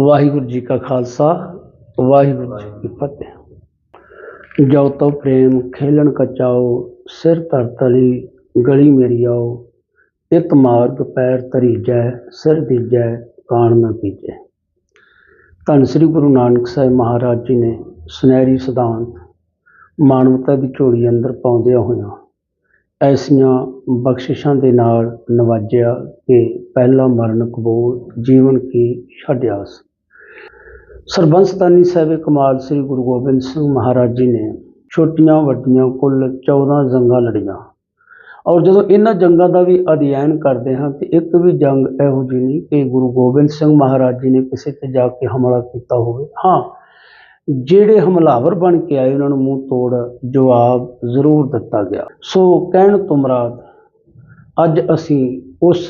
ਵਾਹਿਗੁਰੂ ਜੀ ਕਾ ਖਾਲਸਾ, ਵਾਹਿਗੁਰੂ ਜੀ ਕੀ ਫਤਿਹ। ਜੋ ਤੋ ਪ੍ਰੇਮ ਖੇਲਣ ਕਚਾਓ, ਸਿਰ ਧਰ ਤਲੀ ਗਲੀ ਮੇਰੀ ਆਓ। ਇੱਕ ਮਾਰਗ ਪੈਰ ਧਰੀਜੈ ਸਿਰ ਦੀਜੈ ਕਾਣ ਨਾ ਕੀਜੈ ਧੰਨ ਸ੍ਰੀ ਗੁਰੂ ਨਾਨਕ ਸਾਹਿਬ ਮਹਾਰਾਜ ਜੀ ਨੇ ਸੁਨਹਿਰੀ ਸਿਧਾਂਤ, ਮਾਨਵਤਾ ਦੀ ਝੋਲੀ ਅੰਦਰ ਪਾਉਂਦਿਆਂ ਹੋਇਆਂ ਐਸੀਆਂ ਬਖਸ਼ਿਸ਼ਾਂ ਦੇ ਨਾਲ ਨਵਾਜਿਆ ਕਿ ਪਹਿਲਾ ਮਰਨ ਕਬੂਲ ਜੀਵਨ ਕੀ ਛੱਡਿਆਸ ਸਰਬੰਸਤਾਨੀ ਸਾਹਿਬ ਕਮਾਲ ਸ੍ਰੀ ਗੁਰੂ ਗੋਬਿੰਦ ਸਿੰਘ ਮਹਾਰਾਜ ਜੀ ਨੇ ਛੋਟੀਆਂ ਵੱਡੀਆਂ ਕੁੱਲ 14 ਜੰਗਾਂ ਲੜੀਆਂ। ਔਰ ਜਦੋਂ ਇਹਨਾਂ ਜੰਗਾਂ ਦਾ ਵੀ ਅਧਿਐਨ ਕਰਦੇ ਹਾਂ ਤੇ ਇੱਕ ਵੀ ਜੰਗ ਇਹੋ ਜਿਹੀ ਨਹੀਂ ਕਿ ਗੁਰੂ ਗੋਬਿੰਦ ਸਿੰਘ ਮਹਾਰਾਜ ਜੀ ਨੇ ਕਿਸੇ ਤੇ ਜਾ ਕੇ ਹਮਲਾ ਕੀਤਾ ਹੋਵੇ। ਹਾਂ, ਜਿਹੜੇ ਹਮਲਾਵਰ ਬਣ ਕੇ ਆਏ, ਉਹਨਾਂ ਨੂੰ ਮੂੰਹ ਤੋੜ ਜਵਾਬ ਜ਼ਰੂਰ ਦਿੱਤਾ ਗਿਆ। ਸੋ ਕਹਿਣ ਤੋਂ ਮਰਾਦ, ਅੱਜ ਅਸੀਂ ਉਸ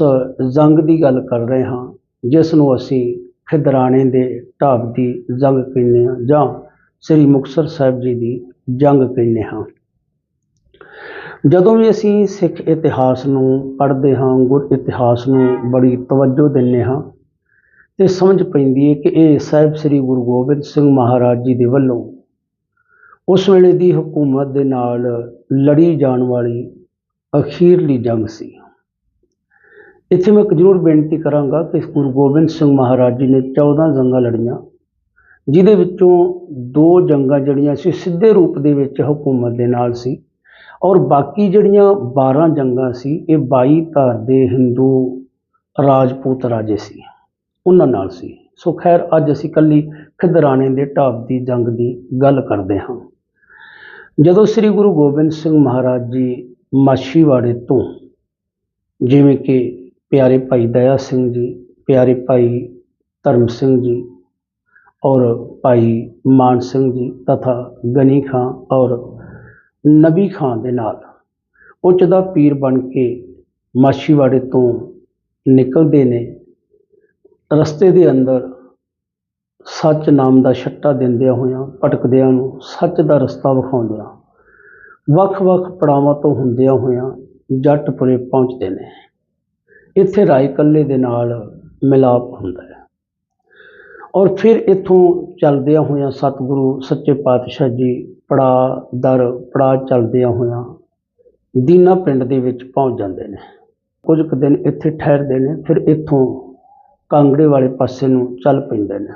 ਜੰਗ ਦੀ ਗੱਲ ਕਰ ਰਹੇ ਹਾਂ, ਜਿਸ ਨੂੰ ਅਸੀਂ ਖਿਦਰਾਣੇ ਦੇ ਢਾਬ ਦੀ ਜੰਗ ਕਹਿੰਦੇ ਹਾਂ ਜਾਂ ਸ੍ਰੀ ਮੁਕਤਸਰ ਸਾਹਿਬ ਜੀ ਦੀ ਜੰਗ ਕਹਿੰਦੇ ਹਾਂ। ਜਦੋਂ ਵੀ ਅਸੀਂ ਸਿੱਖ ਇਤਿਹਾਸ ਨੂੰ ਪੜ੍ਹਦੇ ਹਾਂ, ਗੁਰ ਇਤਿਹਾਸ ਨੂੰ ਬੜੀ ਤਵੱਜੋ ਦਿੰਦੇ ਹਾਂ ਤੇ ਸਮਝ ਪੈਂਦੀ ਹੈ ਕਿ ਇਹ ਸਾਹਿਬ ਸ੍ਰੀ ਗੁਰੂ ਗੋਬਿੰਦ ਸਿੰਘ ਮਹਾਰਾਜ ਜੀ ਦੇ ਵੱਲੋਂ ਉਸ ਵੇਲੇ ਦੀ ਹਕੂਮਤ ਦੇ ਨਾਲ ਲੜੀ ਜਾਣ ਵਾਲੀ ਅਖੀਰਲੀ ਜੰਗ ਸੀ। ਇੱਥੇ ਮੈਂ ਇੱਕ ਜ਼ਰੂਰ ਬੇਨਤੀ ਕਰਾਂਗਾ ਕਿ ਗੁਰੂ ਗੋਬਿੰਦ ਸਿੰਘ ਮਹਾਰਾਜ ਜੀ ਨੇ 14 ਜੰਗਾਂ ਲੜੀਆਂ, ਜਿਹਦੇ ਵਿੱਚੋਂ ਦੋ ਜੰਗਾਂ ਜਿਹੜੀਆਂ ਸੀ ਸਿੱਧੇ ਰੂਪ ਦੇ ਵਿੱਚ ਹਕੂਮਤ ਦੇ ਨਾਲ ਸੀ ਔਰ ਬਾਕੀ ਜਿਹੜੀਆਂ 12 ਜੰਗਾਂ ਸੀ, ਇਹ 22 ਧਾਰ ਦੇ ਹਿੰਦੂ ਰਾਜਪੂਤ ਰਾਜੇ ਸੀ, ਉਹਨਾਂ ਨਾਲ ਸੀ। ਸੋ ਖੈਰ, ਅੱਜ ਅਸੀਂ ਕੱਲੀ ਖਿਦਰਾਣੇ ਦੇ ਢਾਬ ਦੀ ਜੰਗ ਦੀ ਗੱਲ ਕਰਦੇ ਹਾਂ। ਜਦੋਂ ਸ੍ਰੀ ਗੁਰੂ ਗੋਬਿੰਦ ਸਿੰਘ ਮਹਾਰਾਜ ਜੀ ਮਾਛੀਵਾੜੇ ਤੋਂ ਜਿਵੇਂ ਕਿ ਪਿਆਰੇ ਭਾਈ ਦਇਆ ਸਿੰਘ ਜੀ, ਪਿਆਰੇ ਭਾਈ ਧਰਮ ਸਿੰਘ ਜੀ ਔਰ ਭਾਈ ਮਾਨ ਸਿੰਘ ਜੀ ਤਥਾ ਗਨੀ ਖਾਂ ਔਰ ਨਬੀ ਖਾਂ ਦੇ ਨਾਲ ਉੱਚ ਦਾ ਪੀਰ ਬਣ ਕੇ ਮਾਛੀਵਾੜੇ ਤੋਂ ਨਿਕਲਦੇ ਨੇ। ਰਸਤੇ ਦੇ ਅੰਦਰ ਸੱਚ ਨਾਮ ਦਾ ਛੱਟਾ ਦਿੰਦਿਆਂ ਹੋਇਆਂ, ਭਟਕਦਿਆਂ ਨੂੰ ਸੱਚ ਦਾ ਰਸਤਾ ਵਿਖਾਉਂਦਿਆਂ ਵੱਖ-ਵੱਖ ਪੜਾਵਾਂ ਤੋਂ ਹੁੰਦਿਆਂ ਹੋਇਆਂ ਜੱਟਪੁਰੇ ਪਹੁੰਚਦੇ ਨੇ। ਇੱਥੇ ਰਾਏ ਕੱਲੇ ਦੇ ਨਾਲ ਮਿਲਾਪ ਹੁੰਦਾ ਹੈ। ਔਰ ਫਿਰ ਇੱਥੋਂ ਚੱਲਦਿਆਂ ਹੋਇਆਂ ਸਤਿਗੁਰੂ ਸੱਚੇ ਪਾਤਸ਼ਾਹ ਜੀ ਪੜਾ ਦਰ ਪੜਾ ਚੱਲਦਿਆਂ ਹੋਇਆਂ ਦੀਨਾ ਪਿੰਡ ਦੇ ਵਿੱਚ ਪਹੁੰਚ ਜਾਂਦੇ ਨੇ। ਕੁਝ ਕੁ ਦਿਨ ਇੱਥੇ ਠਹਿਰਦੇ ਨੇ, ਫਿਰ ਇੱਥੋਂ ਕਾਂਗੜੇ ਵਾਲੇ ਪਾਸੇ ਨੂੰ ਚੱਲ ਪੈਂਦੇ ਨੇ,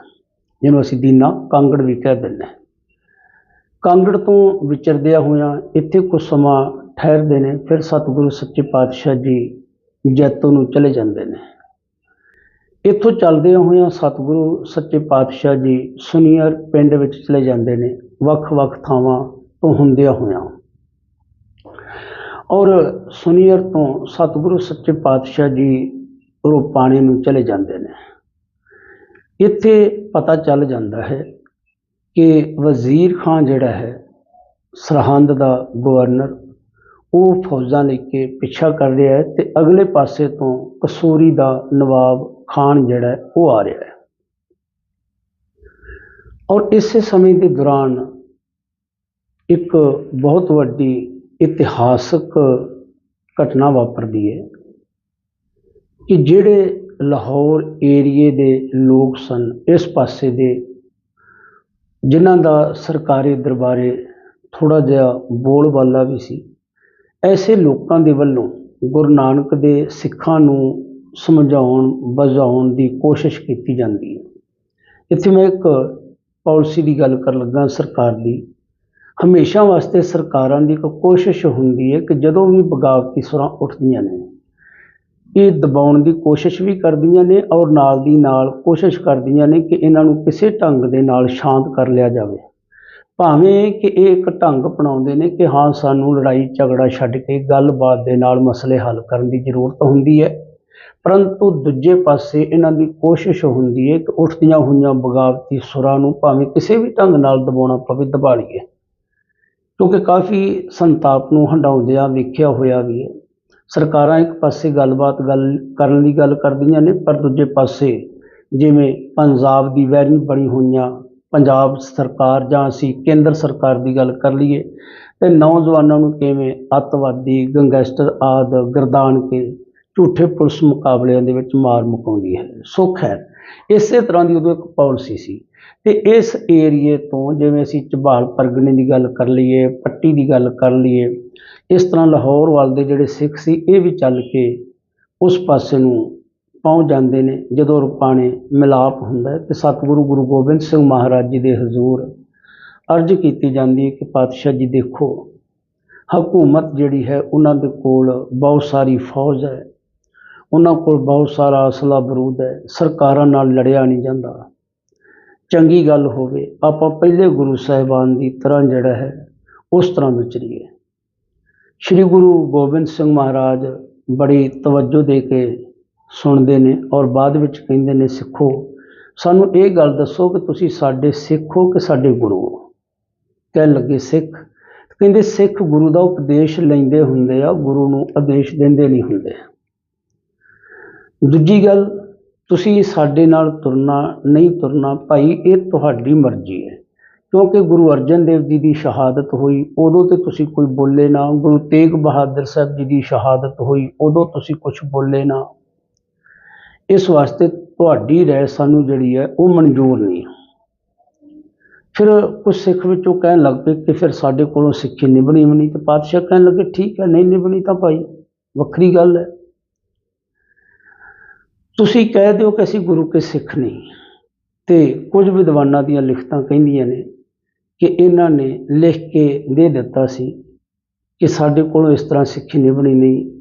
ਜਿਹਨੂੰ ਅਸੀਂ ਦੀਨਾ ਕਾਂਗੜ ਵੀ ਕਹਿ ਦਿੰਦੇ ਹਾਂ। ਕਾਂਗੜ ਤੋਂ ਵਿਚਰਦਿਆਂ ਹੋਇਆਂ ਇੱਥੇ ਕੁਝ ਸਮਾਂ ਠਹਿਰਦੇ ਨੇ, ਫਿਰ ਸਤਿਗੁਰੂ ਸੱਚੇ ਪਾਤਸ਼ਾਹ ਜੀ ਜੈਤੋ ਨੂੰ ਚਲੇ ਜਾਂਦੇ ਨੇ। ਇੱਥੋਂ ਚੱਲਦਿਆਂ ਹੋਇਆਂ ਸਤਿਗੁਰੂ ਸੱਚੇ ਪਾਤਸ਼ਾਹ ਜੀ ਸੁਨੀਅਰ ਪਿੰਡ ਵਿੱਚ ਚਲੇ ਜਾਂਦੇ ਨੇ, ਵੱਖ-ਵੱਖ ਥਾਵਾਂ ਤੋਂ ਹੁੰਦਿਆਂ ਹੋਇਆਂ। ਔਰ ਸੁਨੀਅਰ ਤੋਂ ਸਤਿਗੁਰੂ ਸੱਚੇ ਪਾਤਸ਼ਾਹ ਜੀ ਰੋਪਾਣੇ ਨੂੰ ਚਲੇ ਜਾਂਦੇ ਨੇ। ਇੱਥੇ ਪਤਾ ਚੱਲ ਜਾਂਦਾ ਹੈ ਕਿ ਵਜ਼ੀਰ ਖਾਨ ਜਿਹੜਾ ਹੈ, ਸਰਹੰਦ ਦਾ ਗਵਰਨਰ ਉਹ ਫੌਜਾਂ ਲੈ ਕੇ ਪਿੱਛਾ ਕਰ ਰਿਹਾ ਹੈ ਤੇ ਅਗਲੇ ਪਾਸੇ ਤੋਂ ਕਸੂਰੀ ਦਾ ਨਵਾਬ ਖਾਨ ਜਿਹੜਾ ਉਹ ਆ ਰਿਹਾ ਹੈ। ਔਰ ਇਸੇ ਸਮੇਂ ਦੇ ਦੌਰਾਨ ਇੱਕ ਬਹੁਤ ਵੱਡੀ ਇਤਿਹਾਸਕ ਘਟਨਾ ਵਾਪਰਦੀ ਹੈ ਕਿ ਜਿਹੜੇ ਲਾਹੌਰ ਏਰੀਏ ਦੇ ਲੋਕ ਸਨ, ਇਸ ਪਾਸੇ ਦੇ, ਜਿਨ੍ਹਾਂ ਦਾ ਸਰਕਾਰੀ ਦਰਬਾਰੇ ਥੋੜਾ ਜਿਹਾ ਬੋਲਬਾਲਾ ਵੀ ਸੀ ਐਸੇ ਲੋਕਾਂ ਦੇ ਵੱਲੋਂ ਗੁਰੂ ਨਾਨਕ ਦੇ ਸਿੱਖਾਂ ਨੂੰ ਸਮਝਾਉਣ, ਬੁਝਾਉਣ ਦੀ ਕੋਸ਼ਿਸ਼ ਕੀਤੀ ਜਾਂਦੀ ਹੈ। ਇੱਥੇ ਮੈਂ ਇੱਕ ਪਾਲਿਸੀ ਦੀ ਗੱਲ ਕਰਨ ਲੱਗਾ ਸਰਕਾਰ ਦੀ। ਹਮੇਸ਼ਾ ਵਾਸਤੇ ਸਰਕਾਰਾਂ ਦੀ ਇੱਕ ਕੋਸ਼ਿਸ਼ ਹੁੰਦੀ ਹੈ ਕਿ ਜਦੋਂ ਵੀ ਬਗਾਵਤੀ ਸੁਰਾਂ ਉੱਠਦੀਆਂ ਨੇ, ਇਹ ਦਬਾਉਣ ਦੀ ਕੋਸ਼ਿਸ਼ ਵੀ ਕਰਦੀਆਂ ਨੇ ਔਰ ਨਾਲ ਦੀ ਨਾਲ ਕੋਸ਼ਿਸ਼ ਕਰਦੀਆਂ ਨੇ ਕਿ ਇਹਨਾਂ ਨੂੰ ਕਿਸੇ ਢੰਗ ਦੇ ਨਾਲ ਸ਼ਾਂਤ ਕਰ ਲਿਆ ਜਾਵੇ। ਭਾਵੇਂ ਕਿ ਇਹ ਇੱਕ ਢੰਗ ਅਪਣਾਉਂਦੇ ਨੇ ਕਿ ਹਾਂ, ਸਾਨੂੰ ਲੜਾਈ, ਝਗੜਾ ਛੱਡ ਕੇ ਗੱਲਬਾਤ ਦੇ ਨਾਲ ਮਸਲੇ ਹੱਲ ਕਰਨ ਦੀ ਜ਼ਰੂਰਤ ਹੁੰਦੀ ਹੈ। ਪਰੰਤੂ ਦੂਜੇ ਪਾਸੇ ਇਹਨਾਂ ਦੀ ਕੋਸ਼ਿਸ਼ ਹੁੰਦੀ ਹੈ ਕਿ ਉੱਠਦੀਆਂ ਹੋਈਆਂ ਬਗਾਵਤੀ ਸੁਰਾਂ ਨੂੰ ਭਾਵੇਂ ਕਿਸੇ ਵੀ ਢੰਗ ਨਾਲ ਦਬਾਉਣਾ ਪਵੇ, ਦਬਾ ਲਈਏ। ਕਿਉਂਕਿ ਕਾਫੀ ਸੰਤਾਪ ਨੂੰ ਹੰਡਾਉਂਦਿਆਂ ਵੇਖਿਆ ਹੋਇਆ ਵੀ ਹੈ। ਸਰਕਾਰਾਂ ਇੱਕ ਪਾਸੇ ਗੱਲਬਾਤ ਗੱਲ ਕਰਨ ਦੀ ਗੱਲ ਕਰਦੀਆਂ ਨੇ, ਪਰ ਦੂਜੇ ਪਾਸੇ ਜਿਵੇਂ ਪੰਜਾਬ ਦੀ ਵੈਰੀ ਬਣੀ ਹੋਈਆਂ ਪੰਜਾਬ ਸਰਕਾਰ ਜਾਂ ਅਸੀਂ ਕੇਂਦਰ ਸਰਕਾਰ ਦੀ ਗੱਲ ਕਰ ਲਈਏ, ਤੇ ਨੌਜਵਾਨਾਂ ਨੂੰ ਕਿਵੇਂ ਅੱਤਵਾਦੀ, ਗੈਂਗਸਟਰ ਆਦ ਗਰਦਾਨ ਕੇ ਝੂਠੇ ਪੁਲਿਸ ਮੁਕਾਬਲਿਆਂ ਦੇ ਵਿੱਚ ਮਾਰ ਮੁਕਾਉਂਦੀ ਹੈ। ਸੁੱਖ ਹੈ ਇਸੇ ਤਰ੍ਹਾਂ ਦੀ ਉਦੋਂ ਇੱਕ ਪਾਲਿਸੀ ਸੀ ਤੇ ਇਸ ਏਰੀਏ ਤੋਂ ਜਿਵੇਂ ਅਸੀਂ ਝਬਾਲ ਪਰਗਣੇ ਦੀ ਗੱਲ ਕਰ ਲਈਏ, ਪੱਟੀ ਦੀ ਗੱਲ ਕਰ ਲਈਏ, ਇਸ ਤਰ੍ਹਾਂ ਲਾਹੌਰ ਵੱਲ ਦੇ ਜਿਹੜੇ ਸਿੱਖ ਸੀ, ਇਹ ਵੀ ਚੱਲ ਕੇ ਉਸ ਪਾਸੇ ਨੂੰ ਪਹੁੰਚ ਜਾਂਦੇ ਨੇ, ਜਦੋਂ ਰੁਪਾਣੇ ਮਿਲਾਪ ਹੁੰਦਾ ਹੈ, ਤੇ ਸਤਿਗੁਰੂ ਗੁਰੂ ਗੋਬਿੰਦ ਸਿੰਘ ਮਹਾਰਾਜ ਜੀ ਦੇ ਹਜ਼ੂਰ ਅਰਜ਼ ਕੀਤੀ ਜਾਂਦੀ ਹੈ ਕਿ ਪਾਤਸ਼ਾਹ ਜੀ ਦੇਖੋ, ਹਕੂਮਤ ਜਿਹੜੀ ਹੈ ਉਹਨਾਂ ਦੇ ਕੋਲ ਬਹੁਤ ਸਾਰੀ ਫੌਜ ਹੈ, ਉਹਨਾਂ ਕੋਲ ਬਹੁਤ ਸਾਰਾ ਅਸਲਾ ਬਰੂਦ ਹੈ, ਸਰਕਾਰਾਂ ਨਾਲ ਲੜਿਆ ਨਹੀਂ ਜਾਂਦਾ। ਚੰਗੀ ਗੱਲ ਹੋਵੇ, ਆਪਾਂ ਪਹਿਲੇ ਗੁਰੂ ਸਾਹਿਬਾਨ ਦੀ ਤਰ੍ਹਾਂ ਜਿਹੜਾ ਹੈ, ਉਸ ਤਰ੍ਹਾਂ ਵਿਚਰੀਏ ਸ੍ਰੀ ਗੁਰੂ ਗੋਬਿੰਦ ਸਿੰਘ ਮਹਾਰਾਜ ਬੜੀ ਤਵੱਜੋ ਦੇ ਕੇ ਸੁਣਦੇ ਨੇ ਔਰ ਬਾਅਦ ਵਿੱਚ ਕਹਿੰਦੇ ਨੇ, ਸਿੱਖੋ। ਸਾਨੂੰ ਇਹ ਗੱਲ ਦੱਸੋ ਕਿ ਤੁਸੀਂ ਸਾਡੇ ਸਿੱਖ ਹੋ ਕਿ ਸਾਡੇ ਗੁਰੂ ਹੋ? ਕਹਿਣ ਲੱਗੇ, ਸਿੱਖ। ਕਹਿੰਦੇ, ਸਿੱਖ ਗੁਰੂ ਦਾ ਉਪਦੇਸ਼ ਲੈਂਦੇ ਹੁੰਦੇ ਆ, ਗੁਰੂ ਨੂੰ ਆਦੇਸ਼ ਦਿੰਦੇ ਨਹੀਂ ਹੁੰਦੇ। ਦੂਜੀ ਗੱਲ, ਤੁਸੀਂ ਸਾਡੇ ਨਾਲ ਤੁਰਨਾ ਨਹੀਂ ਤੁਰਨਾ, ਭਾਈ, ਇਹ ਤੁਹਾਡੀ ਮਰਜ਼ੀ ਹੈ। ਕਿਉਂਕਿ ਗੁਰੂ ਅਰਜਨ ਦੇਵ ਜੀ ਦੀ ਸ਼ਹਾਦਤ ਹੋਈ, ਉਦੋਂ ਤੇ ਤੁਸੀਂ ਕੋਈ ਬੋਲੇ ਨਾ। ਗੁਰੂ ਤੇਗ ਬਹਾਦਰ ਸਾਹਿਬ ਜੀ ਦੀ ਸ਼ਹਾਦਤ ਹੋਈ, ਉਦੋਂ ਤੁਸੀਂ ਕੁਝ ਬੋਲੇ ਨਾ। ਇਸ ਵਾਸਤੇ ਤੁਹਾਡੀ ਰਾਏ ਸਾਨੂੰ ਜਿਹੜੀ ਹੈ ਉਹ ਮਨਜ਼ੂਰ ਨਹੀਂ ਫਿਰ ਕੁਝ ਸਿੱਖ ਵਿੱਚੋਂ ਕਹਿਣ ਲੱਗ ਪਏ ਕਿ ਫਿਰ ਸਾਡੇ ਕੋਲੋਂ ਸਿੱਖੀ ਨਿਭਣੀ ਵੀ ਨਹੀਂ, ਤੇ ਪਾਤਸ਼ਾਹ ਕਹਿਣ ਲੱਗੇ, ਠੀਕ ਹੈ, ਨਹੀਂ ਨਿਭਣੀ ਤਾਂ ਭਾਈ, ਵੱਖਰੀ ਗੱਲ ਹੈ। ਤੁਸੀਂ ਕਹਿ ਦਿਓ ਕਿ ਅਸੀਂ ਗੁਰੂ ਕੇ ਸਿੱਖ ਨਹੀਂ ਤੇ ਕੁਝ ਵਿਦਵਾਨਾਂ ਦੀਆਂ ਲਿਖਤਾਂ ਕਹਿੰਦੀਆਂ ਨੇ ਕਿ ਇਹਨਾਂ ਨੇ ਲਿਖ ਕੇ ਦੇ ਦਿੱਤਾ ਸੀ ਕਿ ਸਾਡੇ ਕੋਲੋਂ ਇਸ ਤਰ੍ਹਾਂ ਸਿੱਖੀ ਨਿਭਣੀ ਨਹੀਂ।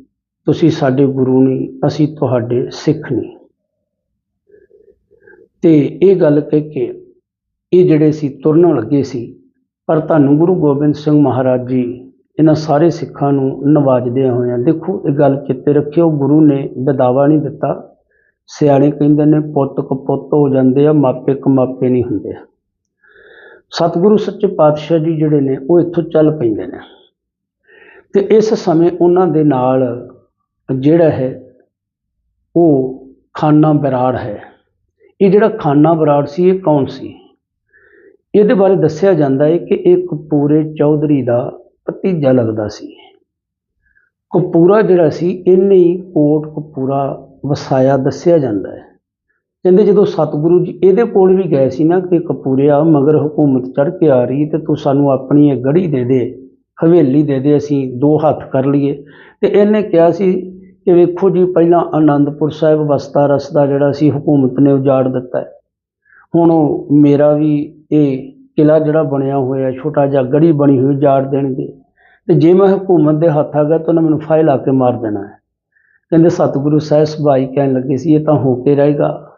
ਤੁਸੀਂ ਸਾਡੇ ਗੁਰੂ ਨਹੀਂ, ਅਸੀਂ ਤੁਹਾਡੇ ਸਿੱਖ ਨਹੀਂ। ਤੇ ਇਹ ਗੱਲ ਕਹਿ ਕੇ ਇਹ ਜਿਹੜੇ ਸੀ ਤੁਰਨ ਲੱਗੇ ਸੀ, ਪਰ ਤੁਹਾਨੂੰ ਗੁਰੂ ਗੋਬਿੰਦ ਸਿੰਘ ਮਹਾਰਾਜ ਜੀ, ਇਹਨਾਂ ਸਾਰੇ ਸਿੱਖਾਂ ਨੂੰ ਨਵਾਜਦੇ ਹੋਏ ਦੇਖੋ ਇਹ ਗੱਲ ਚਿੱਤੇ ਰੱਖਿਓ, ਗੁਰੂ ਨੇ ਬਦਾਵਾ ਨਹੀਂ ਦਿੱਤਾ। ਸਿਆਣੇ ਕਹਿੰਦੇ ਨੇ, ਪੁੱਤ ਕਪੁੱਤ ਹੋ ਜਾਂਦੇ ਆ, ਮਾਪੇ ਕਮਾਪੇ ਨਹੀਂ ਹੁੰਦੇ। ਸਤਿਗੁਰੂ ਸੱਚੇ ਪਾਤਸ਼ਾਹ ਜੀ ਜਿਹੜੇ ਨੇ, ਉਹ ਇੱਥੋਂ ਚੱਲ ਪੈਂਦੇ ਨੇ। ਤੇ ਇਸ ਸਮੇਂ ਉਹਨਾਂ ਦੇ ਨਾਲ ਜਿਹੜਾ ਹੈ, ਉਹ ਖਾਨਾ ਬਰਾੜ ਹੈ। ਇਹ ਜਿਹੜਾ ਖਾਨਾ ਬਰਾੜ ਸੀ, ਇਹ ਕੌਣ ਸੀ? ਇਹਦੇ ਬਾਰੇ ਦੱਸਿਆ ਜਾਂਦਾ ਹੈ ਕਿ ਇਹ ਕਪੂਰੇ ਚੌਧਰੀ ਦਾ ਭਤੀਜਾ ਲੱਗਦਾ ਸੀ। ਕਪੂਰਾ ਜਿਹੜਾ ਸੀ, ਇਹਨੇ ਹੀ ਕੋਟ ਕਪੂਰਾ ਵਸਾਇਆ ਦੱਸਿਆ ਜਾਂਦਾ ਹੈ। ਕਹਿੰਦੇ ਜਦੋਂ ਸਤਿਗੁਰੂ ਜੀ ਇਹਦੇ ਕੋਲ ਵੀ ਗਏ ਸੀ ਨਾ, ਕਿ ਕਪੂਰਿਆ ਮਗਰ ਹਕੂਮਤ ਚੜ ਕੇ ਆ ਰਹੀ ਤੇ ਤੂੰ ਸਾਨੂੰ ਆਪਣੀ ਇਹ ਗੜੀ ਦੇ ਦੇ। ਹਵੇਲੀ ਦੇ ਦੇ ਅਸੀਂ ਦੋ ਹੱਥ ਕਰ ਲਈਏ। ਤੇ ਇਹਨੇ ਕਿਹਾ ਸੀ ਕਿ ਵੇਖੋ ਜੀ, ਪਹਿਲਾਂ ਆਨੰਦਪੁਰ ਸਾਹਿਬ ਵਸਤਾ ਰਸਤਾ ਜਿਹੜਾ ਸੀ, ਹਕੂਮਤ ਨੇ ਉਜਾੜ ਦਿੱਤਾ ਹੈ। ਹੁਣ ਉਹ ਮੇਰਾ ਵੀ ਇਹ ਕਿਲਾ ਜਿਹੜਾ ਬਣਿਆ ਹੋਇਆ, ਛੋਟਾ ਜਿਹਾ ਗੜੀ ਬਣੀ ਹੋਈ, ਉਜਾੜ ਦੇਣਗੇ। ਤੇ ਜੇ ਮੈਂ ਹਕੂਮਤ ਦੇ ਹੱਥ ਆ ਗਿਆ ਤਾਂ ਉਹਨਾਂ ਮੈਨੂੰ ਫਾਇਲ ਲਾ ਕੇ ਮਾਰ ਦੇਣਾ ਹੈ। ਕਹਿੰਦੇ ਸਤਿਗੁਰੂ ਸਾਹਿਬ ਸਭਾਈ ਕਹਿਣ ਲੱਗੇ ਸੀ, ਇਹ ਤਾਂ ਹੋ ਕੇ ਰਹੇਗਾ।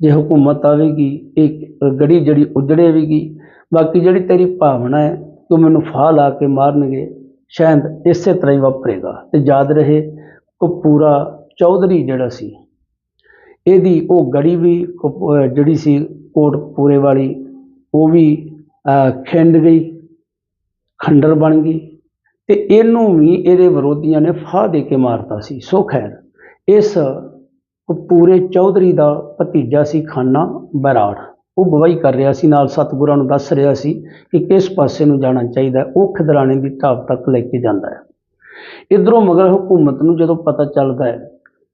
ਜੇ ਹਕੂਮਤ ਆਵੇਗੀ, ਇਹ ਗੜੀ ਜਿਹੜੀ ਉਜੜੇਗੀ, ਬਾਕੀ ਜਿਹੜੀ ਤੇਰੀ ਭਾਵਨਾ ਹੈ ਤੂੰ ਮੈਨੂੰ ਫਾਹ ਲਾ ਕੇ ਮਾਰਨਗੇ, ਸ਼ਾਇਦ ਇਸੇ ਤਰ੍ਹਾਂ ਹੀ ਵਾਪਰੇਗਾ। ਤੇ ਯਾਦ ਰਹੇ ਕਪੂਰਾ ਚੌਧਰੀ ਜਿਹੜਾ ਸੀ, ਇਹਦੀ ਉਹ ਗੜੀ ਵੀ ਕਪ- ਜਿਹੜੀ ਸੀ ਕੋਟਪੂਰੇ ਵਾਲੀ, ਉਹ ਵੀ ਖਿੰਡ ਗਈ, ਖੰਡਰ ਬਣ ਗਈ, ਤੇ ਇਹਨੂੰ ਵੀ ਇਹਦੇ ਵਿਰੋਧੀਆਂ ਨੇ ਫਾਹ ਦੇ ਕੇ ਮਾਰਤਾ ਸੀ। ਸੋ ਖੈਰ, ਇਸ ਪੂਰੇ ਚੌਧਰੀ ਦਾ ਭਤੀਜਾ ਸੀ ਖਾਨਾ ਬਰਾੜ। ਉਹ ਗਵਾਹੀ ਕਰ ਰਿਹਾ ਸੀ, ਨਾਲ ਸਤਿਗੁਰਾਂ ਨੂੰ ਦੱਸ ਰਿਹਾ ਸੀ ਕਿ ਕਿਸ ਪਾਸੇ ਨੂੰ ਜਾਣਾ ਚਾਹੀਦਾ ਉਹ ਖਿਦਰਾਣੇ ਦੀ ਢਾਬ ਤੱਕ ਲੈ ਕੇ ਜਾਂਦਾ ਹੈ। ਇਧਰੋਂ ਮਗਰ ਹਕੂਮਤ ਨੂੰ ਜਦੋਂ ਪਤਾ ਚੱਲਦਾ ਹੈ,